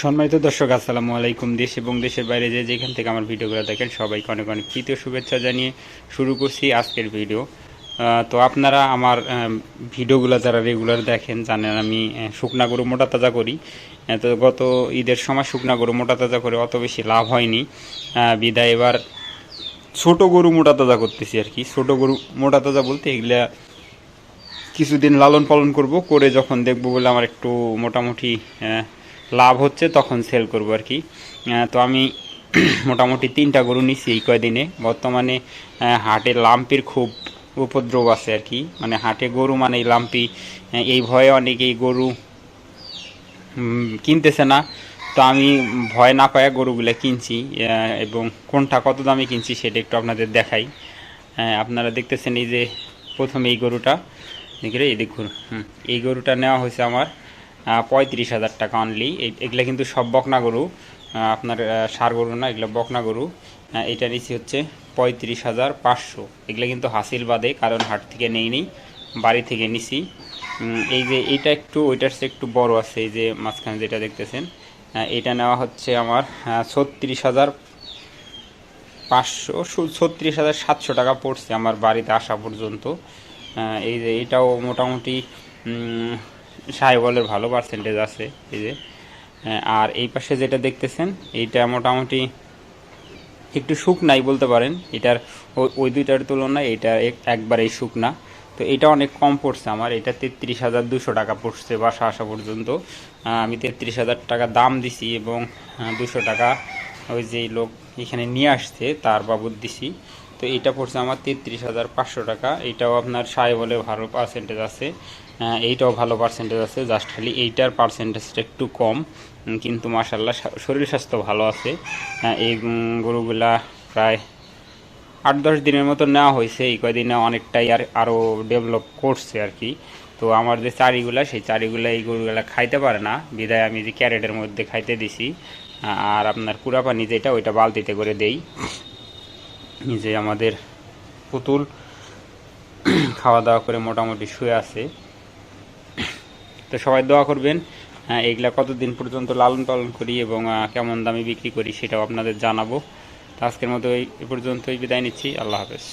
সম্মানিত দর্শক, আসসালামু আলাইকুম। দেশ এবং দেশের বাইরে যে যেখান থেকে আমার ভিডিওগুলো দেখেন, সবাইকে অনেক অনেক তৃতীয় শুভেচ্ছা জানিয়ে শুরু করছি আজকের ভিডিও। তো আপনারা আমার ভিডিওগুলো যারা রেগুলার দেখেন, জানেন আমি শুকনা গরু, মোটা তাজা করি। তো গত ঈদের সময় শুকনা গরু, মোটা তাজা করে অত বেশি লাভ হয়নি। বিদায় এবার ছোট গরু, মোটা তাজা করতেছি আর কি। ছোট গরু, মোটা তাজা বলতে এগুলা কিছুদিন লালন পালন করব, করে যখন দেখব বলে আমার একটু মোটামুটি লাভ হচ্ছে তখন সেল করব আর কি। তো আমি মোটামুটি তিনটা গরু নিছি এই কয়দিনে। বর্তমানে হাটে লাম্পির খুব উপদ্রব আছে আর কি। মানে হাটে গরু মানে লাম্পি। এই ভয়ে অনেকেই গরু কিনতেছে না। তো আমি ভয় না পায়া গরুগুলো কিনছি এবং কোনটা কত দামে কিনছি সেটা একটু আপনাদের দেখাই। আপনারা দেখতেছেন এই যে প্রথম এই গরুটা। দেখি রে, এই দেখুন। এই গরুটা নেওয়া হয়েছে আমার পঁয়ত্রিশ হাজার টাকা অনলি এগুলো কিন্তু সব বকনা গরু। আপনার সার গরু না, এগুলো বকনা গরু। এটা নিচ্ছি হচ্ছে পঁয়ত্রিশ হাজার পাঁচশো। এগুলো কিন্তু হাসিল বাদে, কারণ হাট থেকে নেই নি বাড়ি থেকে নিছি। এই যে এটা একটু, ওইটার চেয়ে একটু বড় আছে, এই যে মাঝখানে যেটা দেখতেছেন। এটা নেওয়া হচ্ছে আমার ছত্রিশ হাজার পাঁচশো ছত্রিশ হাজার সাতশো টাকা পড়ছে আমার বাড়িতে আসা পর্যন্ত। এই যে এটাও মোটামুটি সাহেবলের ভালো পার্সেন্টেজ আছে, এই যে। আর এই পাশে যেটা দেখতেছেন, এইটা মোটামুটি একটু শুকনাই বলতে পারেন। এটার ওই দুইটার তুলনায় এটা এক- একবারেই শুকনা তো এটা অনেক কম পড়ছে আমার। এটা তেত্রিশ হাজার দুশো টাকা পড়ছে বাসা আসা পর্যন্ত। আমি তেত্রিশ হাজার টাকা দাম দিছি এবং দুশো টাকা ওই যে লোক এখানে নিয়ে আসছে, তার বাবদ দিছি। তো এটা পড়ছে আমার তেত্রিশ হাজার পাঁচশো টাকা। এটাও আপনার সাহেব বলে ভালো পার্সেন্টেজ আছে। এইটাও ভালো পার্সেন্টেজ আছে জাস্ট খালি এইটার পার্সেন্টেজটা একটু কম। কিন্তু মাসাল্লাহ শরীর স্বাস্থ্য ভালো আছে। এই গরুগুলা প্রায় আট দশ দিনের মতো নেওয়া হয়েছে। এই কয়দিনে অনেকটাই আর আরও ডেভেলপ করছে আর কি। তো আমার যে চারিগুলা, সেই চারিগুলা এই গরুগুলা খাইতে পারে না। বিদায় আমি যে ক্যারেটের মধ্যে খাইতে দিছি। আর আপনার কুড়া পানি যেটা, ওইটা বালতিতে করে দেই। যে আমাদের পুতুল খাওয়া দাওয়া করে মোটামুটি শুয়ে আছে। তো সবাই দোয়া করবেন এগুলা কতদিন পর্যন্ত লালন পালন করি এবং কেমন দামে বিক্রি করি সেটাও আপনাদের জানাব। তো আজকের মতো এই পর্যন্তই বিদায় নিচ্ছি। আল্লাহ হাফেজ।